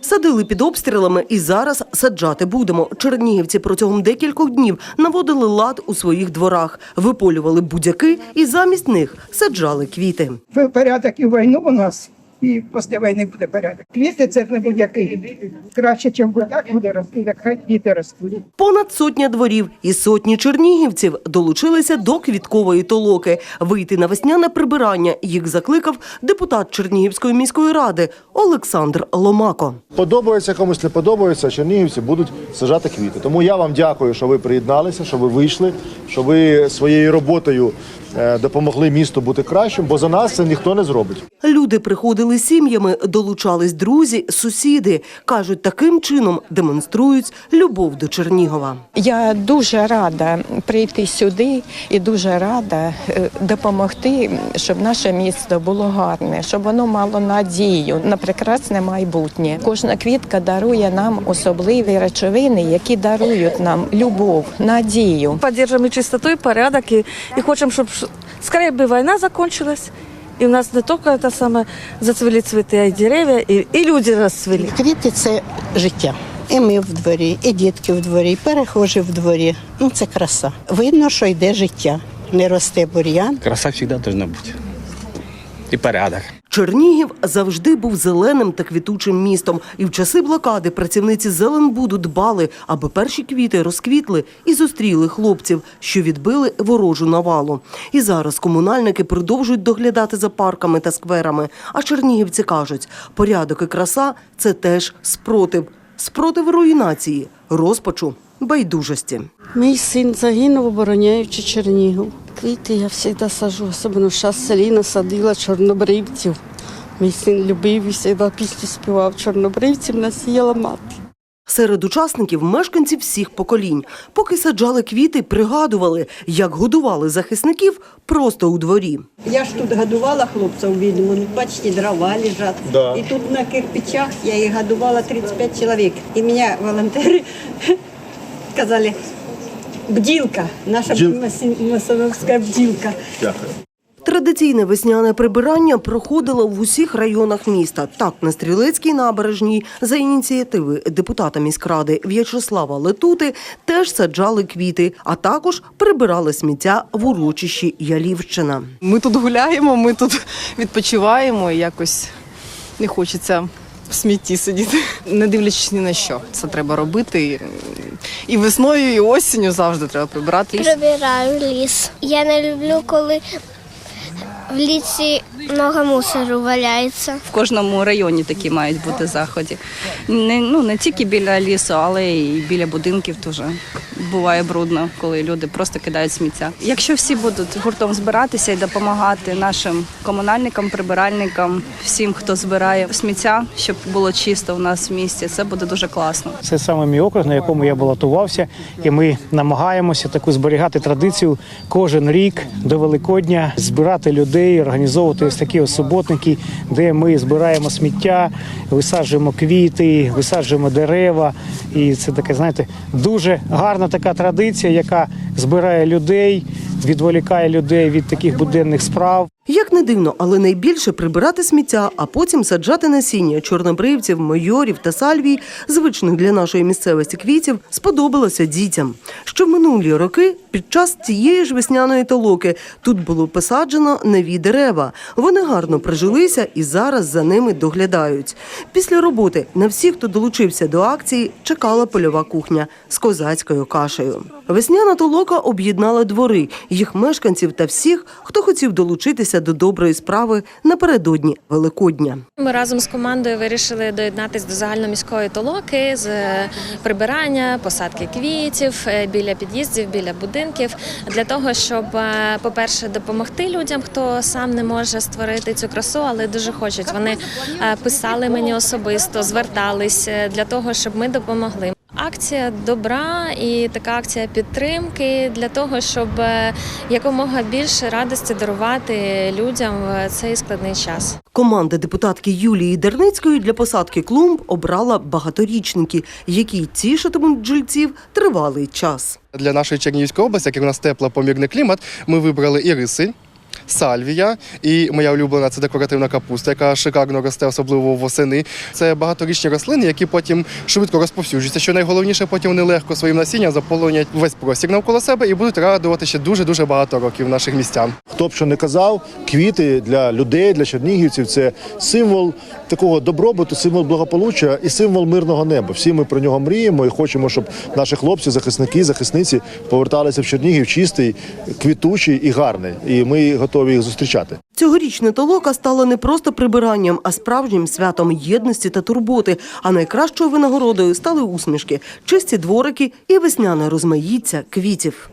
Садили під обстрілами і зараз саджати будемо. Чернігівці протягом декількох днів наводили лад у своїх дворах, виполювали будяки і замість них саджали квіти. Порядок і війну у нас, і після війни буде порядок. Квіти це не будь-який. Краще, ніж будь-як буде рости, як хай квіти ростуть. Понад сотня дворів і сотні чернігівців долучилися до квіткової толоки. Вийти на весняне прибирання їх закликав депутат Чернігівської міської ради Олександр Ломако. Подобається комусь, не подобається, чернігівці будуть сажати квіти. Тому я вам дякую, що ви приєдналися, що ви вийшли, що ви своєю роботою допомогли місту бути кращим, бо за нас це ніхто не зробить. Люди приходили сім'ями, долучались друзі, сусіди. Кажуть, таким чином демонструють любов до Чернігова. Я дуже рада прийти сюди і дуже рада е, допомогти, щоб наше місто було гарне, щоб воно мало надію на прекрасне майбутнє. Кожна квітка дарує нам особливі речовини, які дарують нам любов, надію. И чистоту, и порядок, и, и хотим, чтобы скорее бы война закончилась, и у нас не только это самое зацвели цветы, а и деревья, и, и люди расцвели. Квіти це життя. І ми в дворі, і дітки в дворі, і перехожі в дворі. Ну це краса. Видно, що йде життя. Не росте бур'ян, Краса всегда должна быть. І порядок. Чернігів завжди був зеленим та квітучим містом. І в часи блокади працівниці Зеленбуду дбали, аби перші квіти розквітли і зустріли хлопців, що відбили ворожу навалу. І зараз комунальники продовжують доглядати за парками та скверами. А чернігівці кажуть, порядок і краса це теж спротив. Спротив руйнації, розпачу, байдужості. Мій син загинув, обороняючи Чернігів. Квіти я завжди сажу, особливо зараз селіна садила чорнобривців. Мій син любив і завжди пісню співав чорнобривців, насіяла мати. Серед учасників мешканці всіх поколінь. Поки саджали квіти, пригадували, як годували захисників просто у дворі. Я ж тут годувала хлопців війну, ну, бачите, дрова лежать. Да. І тут на кирпичах я їх годувала 35 чоловік. І мене волонтери сказали, бділка, наша Бділ- масоновська бділка. Дякую. Традиційне весняне прибирання проходило в усіх районах міста. Так, на Стрілецькій набережній за ініціативи депутата міськради В'ячеслава Летути теж саджали квіти, а також прибирали сміття в урочищі Ялівщина. Ми тут гуляємо, ми тут відпочиваємо і якось не хочеться в смітті сидіти. Не дивлячись ні на що. Це треба робити. І весною, і осінню завжди треба прибирати. Прибираю ліс. Я не люблю, коли в ліці много мусору валяється. В кожному районі такі мають бути заходи. Не, ну, не тільки біля лісу, але й біля будинків теж буває брудно, коли люди просто кидають сміття. Якщо всі будуть гуртом збиратися і допомагати нашим комунальникам, прибиральникам, всім, хто збирає сміття, щоб було чисто у нас в місті, це буде дуже класно. Це саме мій округ, на якому я балотувався, і ми намагаємося таку зберігати традицію кожен рік до Великодня збирати людей, організовувати ось такі ось суботники, де ми збираємо сміття, висаджуємо квіти, висаджуємо дерева. І це таке, знаєте, дуже гарна така традиція, яка збирає людей, відволікає людей від таких буденних справ. Як не дивно, але найбільше прибирати сміття, а потім саджати насіння чорнобривців, майорів та сальвій, звичних для нашої місцевості квітів, сподобалося дітям. Що в минулі роки під час цієї ж весняної толоки тут було посаджено нові дерева. Вони гарно прижилися і зараз за ними доглядають. Після роботи на всіх, хто долучився до акції, чекала польова кухня з козацькою кашею. Весняна толока об'єднала двори, їх мешканців та всіх, хто хотів долучитися до доброї справи напередодні Великодня. Ми разом з командою вирішили доєднатися до загальноміської толоки з е, прибирання, посадки квітів е, біля під'їздів, біля будинків для того, щоб, е, по-перше, допомогти людям, хто сам не може створити цю красу, але дуже хочуть. Вони писали мені особисто, звертались для того, щоб ми допомогли. Акція добра і така акція підтримки для того, щоб е, якомога більше радості дарувати людям в цей складний час. Команда депутатки Юлії Дерницької для посадки клумб обрала багаторічники, які тішитимуть бджільців тривалий час. Для нашої Чернігівської області, як у нас тепло помірний клімат, ми вибрали іриси. Сальвія. І моя улюблена це декоративна капуста, яка шикарно росте, особливо восени. Це багаторічні рослини, які потім швидко розповсюджуються. Що найголовніше, потім вони легко своїм насінням заполонять весь простір навколо себе і будуть радувати ще дуже дуже багато років наших містян. Хто б що не казав, квіти для людей, для чернігівців це символ такого добробуту, символ благополуччя і символ мирного неба. Всі ми про нього мріємо і хочемо, щоб наші хлопці, захисники, захисниці поверталися в Чернігів чистий, квітучий і гарний. І ми готові їх зустрічати. Цьогорічне толока стало не просто прибиранням, а справжнім святом єдності та турботи. А найкращою винагородою стали усмішки, чисті дворики і весняне розмаїття квітів.